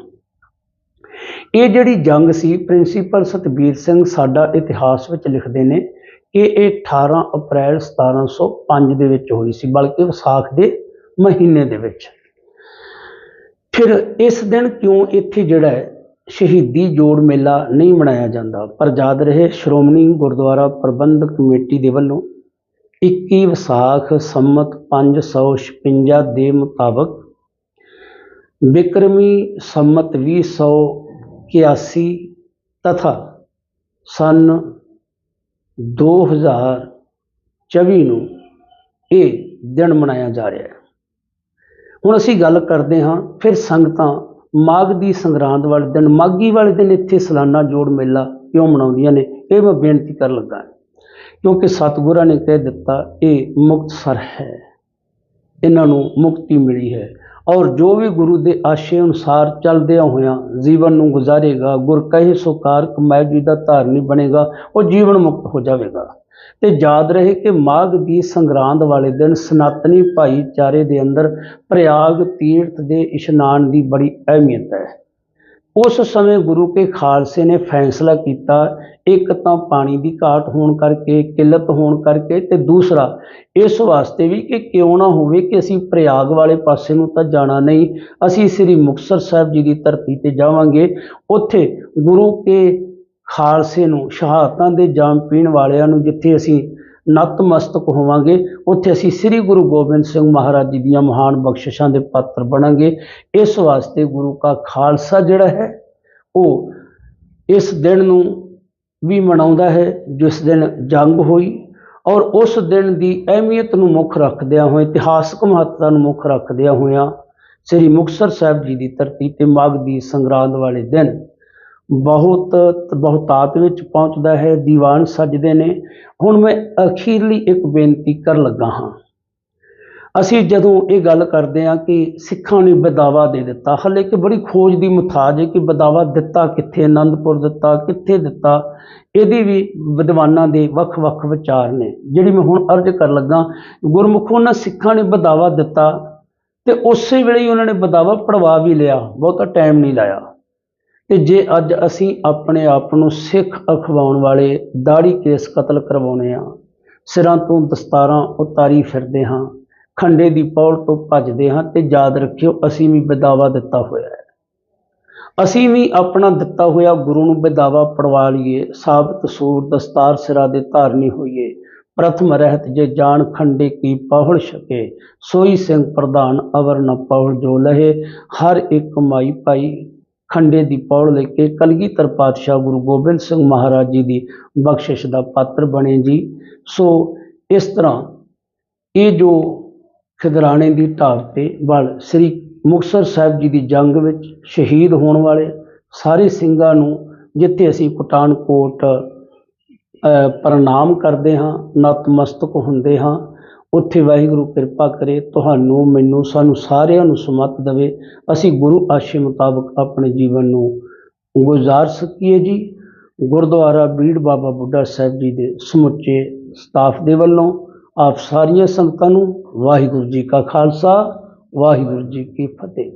ਇਹ ਜਿਹੜੀ ਜੰਗ ਸੀ, ਪ੍ਰਿੰਸੀਪਲ ਸਤਬੀਰ ਸਿੰਘ ਸਾਡਾ ਇਤਿਹਾਸ ਵਿੱਚ ਲਿਖਦੇ ਨੇ ਕਿ ਇਹ 18 ਅਪ੍ਰੈਲ 1705 ਦੇ ਵਿੱਚ ਹੋਈ ਸੀ, ਬਲਕਿ ਵਿਸਾਖ ਦੇ ਮਹੀਨੇ ਦੇ ਵਿੱਚ। ਫਿਰ ਇਸ ਦਿਨ ਕਿਉਂ ਇੱਥੇ ਜਿਹੜਾ ਹੈ ਸ਼ਹੀਦੀ ਜੋੜ ਮੇਲਾ ਨਹੀਂ ਮਨਾਇਆ ਜਾਂਦਾ? ਪਰ ਯਾਦ ਰਹੇ ਸ਼੍ਰੋਮਣੀ ਗੁਰਦੁਆਰਾ ਪ੍ਰਬੰਧਕ ਕਮੇਟੀ ਦੇ ਵੱਲੋਂ 21 ਵਿਸਾਖ ਸੰਮਤ 556 ਦੇ ਮੁਤਾਬਕ ਬਿਕਰਮੀ ਸੰਮਤ 2081 ਤਥਾ ਸਨ 2024 ਨੂੰ ਇਹ ਦਿਨ ਮਨਾਇਆ ਜਾ ਰਿਹਾ ਹੈ। ਹੁਣ ਅਸੀਂ ਗੱਲ ਕਰਦੇ ਹਾਂ ਫਿਰ ਸੰਗਤਾਂ ਮਾਘ ਦੀ ਸੰਗਰਾਂਦ ਵਾਲੇ ਦਿਨ, ਮਾਘੀ ਵਾਲੇ ਦਿਨ ਇੱਥੇ ਸਾਲਾਨਾ ਜੋੜ ਮੇਲਾ ਕਿਉਂ ਮਨਾਉਂਦੀਆਂ ਨੇ, ਇਹ ਮੈਂ ਬੇਨਤੀ ਕਰਨ ਲੱਗਾ ਕਿਉਂਕਿ ਸਤਿਗੁਰਾਂ ਨੇ ਕਹਿ ਦਿੱਤਾ, ਇਹ ਮੁਕਤਸਰ ਹੈ। ਇਹਨਾਂ ਨੂੰ ਮੁਕਤੀ ਮਿਲੀ ਹੈ। ਔਰ ਜੋ ਵੀ ਗੁਰੂ ਦੇ ਆਸ਼ੇ ਅਨੁਸਾਰ ਚੱਲਦਿਆਂ ਹੋਇਆਂ ਜੀਵਨ ਨੂੰ ਗੁਜ਼ਾਰੇਗਾ, ਗੁਰ ਕਹੇ ਸੋ ਕਾਰ ਕਮਾਇ ਜੀ ਦਾ ਧਾਰਨੀ ਬਣੇਗਾ, ਉਹ ਜੀਵਨ ਮੁਕਤ ਹੋ ਜਾਵੇਗਾ। ਤੇ ਯਾਦ ਰਹੇ ਕਿ ਮਾਘ ਦੀ ਸੰਗਰਾਂਦ ਵਾਲੇ ਦਿਨ ਸਨਾਤਨੀ ਭਾਈਚਾਰੇ ਦੇ ਅੰਦਰ ਪ੍ਰਯਾਗ ਤੀਰਥ ਦੇ ਇਸ਼ਨਾਨ ਦੀ ਬੜੀ ਅਹਿਮੀਅਤ ਹੈ। ਉਸ ਸਮੇਂ ਗੁਰੂ ਕੇ ਖਾਲਸੇ ਨੇ ਫੈਸਲਾ ਕੀਤਾ, ਇੱਕ ਤਾਂ ਪਾਣੀ ਦੀ ਘਾਟ ਹੋਣ ਕਰਕੇ, ਕਿੱਲਤ ਹੋਣ ਕਰਕੇ ਤੇ ਦੂਸਰਾ ਇਸ ਵਾਸਤੇ ਵੀ ਕਿ ਕਿਉਂ ਨਾ ਹੋਵੇ ਕਿ ਅਸੀਂ ਪ੍ਰਯਾਗ ਵਾਲੇ ਪਾਸੇ ਨੂੰ ਤਾਂ ਜਾਣਾ ਨਹੀਂ, ਅਸੀਂ ਸ੍ਰੀ ਮੁਕਤਸਰ ਸਾਹਿਬ ਜੀ ਦੀ ਧਰਤੀ ਤੇ ਜਾਵਾਂਗੇ, ਉੱਥੇ ਗੁਰੂ ਕੇ ਖਾਲਸੇ ਨੂੰ ਸ਼ਹਾਦਤਾਂ ਦੇ ਜਾਮ ਪੀਣ ਵਾਲਿਆਂ ਨੂੰ ਜਿੱਥੇ ਅਸੀਂ ਨਤਮਸਤਕ ਹੋਵਾਂਗੇ। ਉੱਥੇ ਅਸੀਂ ਸ੍ਰੀ ਗੁਰੂ ਗੋਬਿੰਦ ਸਿੰਘ ਮਹਾਰਾਜ ਜੀ ਦੀਆਂ ਮਹਾਨ ਬਖਸ਼ਿਸ਼ਾਂ ਦੇ ਪਾਤਰ ਬਣਾਂਗੇ। ਇਸ ਵਾਸਤੇ ਗੁਰੂ ਕਾ ਖਾਲਸਾ ਜਿਹੜਾ ਹੈ, ਉਹ ਇਸ ਦਿਨ ਨੂੰ ਵੀ ਮਨਾਉਂਦਾ ਹੈ, ਜਿਸ ਦਿਨ ਜੰਗ ਹੋਈ ਔਰ ਉਸ ਦਿਨ ਦੀ ਅਹਿਮੀਅਤ ਨੂੰ ਮੁੱਖ ਰੱਖਦਿਆਂ ਹੋਏ ਇਤਿਹਾਸਕ ਮਹੱਤਤਾ ਨੂੰ ਮੁੱਖ ਰੱਖਦਿਆਂ ਹੋਇਆਂ ਸ੍ਰੀ ਮੁਕਤਸਰ ਸਾਹਿਬ ਜੀ ਦੀ ਧਰਤੀ ਤੇ ਮਾਘ ਦੀ ਸੰਗਰਾਂਦ ਵਾਲੇ ਦਿਨ ਬਹੁਤ ਬਹੁਤਾਤ ਵਿੱਚ ਪਹੁੰਚਦਾ ਹੈ, ਦੀਵਾਨ ਸਜਦੇ ਨੇ। ਹੁਣ ਮੈਂ ਅਖੀਰਲੀ ਇੱਕ ਬੇਨਤੀ ਕਰਨ ਲੱਗਾ ਹਾਂ। ਅਸੀਂ ਜਦੋਂ ਇਹ ਗੱਲ ਕਰਦੇ ਹਾਂ ਕਿ ਸਿੱਖਾਂ ਨੇ ਬਦਾਵਾ ਦੇ ਦਿੱਤਾ, ਹਲੇ ਕਿ ਬੜੀ ਖੋਜ ਦੀ ਮੁਥਾਜ ਹੈ ਕਿ ਬਦਾਵਾ ਦਿੱਤਾ ਕਿੱਥੇ ਆਨੰਦਪੁਰ ਦਿੱਤਾ, ਕਿੱਥੇ ਦਿੱਤਾ, ਇਹਦੀ ਵੀ ਵਿਦਵਾਨਾਂ ਦੇ ਵੱਖ-ਵੱਖ ਵਿਚਾਰ ਨੇ। ਜਿਹੜੀ ਮੈਂ ਹੁਣ ਅਰਜ਼ ਕਰਨ ਲੱਗਾ, ਗੁਰਮੁਖੋਂ ਉਹਨਾਂ ਸਿੱਖਾਂ ਨੇ ਬਦਾਵਾ ਦਿੱਤਾ ਤੇ ਉਸੇ ਵੇਲੇ ਹੀ ਉਹਨਾਂ ਨੇ ਬਦਾਵਾ ਪੜਵਾ ਵੀ ਲਿਆ, ਬਹੁਤਾ ਟਾਈਮ ਨਹੀਂ ਲਾਇਆ। ਤੇ ਜੇ ਅੱਜ ਅਸੀਂ ਆਪਣੇ ਆਪ ਨੂੰ ਸਿੱਖ ਅਖਵਾਉਣ ਵਾਲੇ ਦਾੜੀ ਕੇਸ ਕਤਲ ਕਰਵਾਉਣੇ ਆ, ਸਿਰਾਂ ਤੋਂ ਦਸਤਾਰਾਂ ਉਤਾਰੀ ਫਿਰਦੇ ਹਾਂ, ਖੰਡੇ ਦੀ ਪੌੜ ਤੋਂ ਭੱਜਦੇ ਹਾਂ ਤੇ ਯਾਦ ਰੱਖਿਓ ਅਸੀਂ ਵੀ ਬਦਾਵਾ ਦਿੱਤਾ ਹੋਇਆ ਹੈ। ਅਸੀਂ ਵੀ ਆਪਣਾ ਦਿੱਤਾ ਹੋਇਆ ਗੁਰੂ ਨੂੰ ਬਦਾਵਾ ਪੜਵਾ ਲਈਏ, ਸਾਬਤ ਸੂਰ ਦਸਤਾਰ ਸਿਰਾਂ ਦੇ ਧਾਰਨੀ ਹੋਈਏ, ਪ੍ਰਥਮ ਰਹਿਤ ਜੇ ਜਾਣ ਖੰਡੇ ਕੀ ਪਹੁੜ ਛਕੇ, ਸੋਈ ਸਿੰਘ ਪ੍ਰਧਾਨ ਅਵਰ ਨ ਪਹੁਲ ਜੋ ਲਹੇ, ਹਰ ਇੱਕ ਮਾਈ ਭਾਈ ਖੰਡੇ ਦੀ ਪੌੜ ਲੈ ਕੇ ਕਲਗੀਧਰ ਪਾਤਸ਼ਾਹ ਗੁਰੂ ਗੋਬਿੰਦ ਸਿੰਘ ਮਹਾਰਾਜ ਜੀ ਦੀ ਬਖਸ਼ਿਸ਼ ਦਾ ਪਾਤਰ ਬਣੇ ਜੀ। ਸੋ ਇਸ ਤਰ੍ਹਾਂ ਇਹ ਜੋ ਖਿਦਰਾਣੇ ਦੀ ਢਾਬ ਤੇ ਵੱਲ ਸ੍ਰੀ ਮੁਕਤਸਰ ਸਾਹਿਬ ਜੀ ਦੀ ਜੰਗ ਵਿੱਚ ਸ਼ਹੀਦ ਹੋਣ ਵਾਲੇ ਸਾਰੇ ਸਿੰਘਾਂ ਨੂੰ ਜਿੱਥੇ ਅਸੀਂ ਪਠਾਨਕੋਟ ਪ੍ਰਣਾਮ ਕਰਦੇ ਹਾਂ, ਨਤਮਸਤਕ ਹੁੰਦੇ ਹਾਂ ਉੱਥੇ ਵਾਹਿਗੁਰੂ ਕਿਰਪਾ ਕਰੇ, ਤੁਹਾਨੂੰ, ਮੈਨੂੰ, ਸਾਨੂੰ ਸਾਰਿਆਂ ਨੂੰ ਸਮਤ ਦੇਵੇ। ਅਸੀਂ ਗੁਰੂ ਆਸ਼ੇ ਮੁਤਾਬਕ ਆਪਣੇ ਜੀਵਨ ਨੂੰ ਗੁਜ਼ਾਰ ਸਕੀਏ ਜੀ। ਗੁਰਦੁਆਰਾ ਬੀੜ ਬਾਬਾ ਬੁੱਢਾ ਸਾਹਿਬ ਜੀ ਦੇ ਸਮੁੱਚੇ ਸਟਾਫ ਦੇ ਵੱਲੋਂ ਆਪ ਸਾਰੀਆਂ ਸੰਗਤਾਂ ਨੂੰ ਵਾਹਿਗੁਰੂ ਜੀ ਕਾ ਖਾਲਸਾ, ਵਾਹਿਗੁਰੂ ਜੀ ਕੀ ਫਤਿਹ।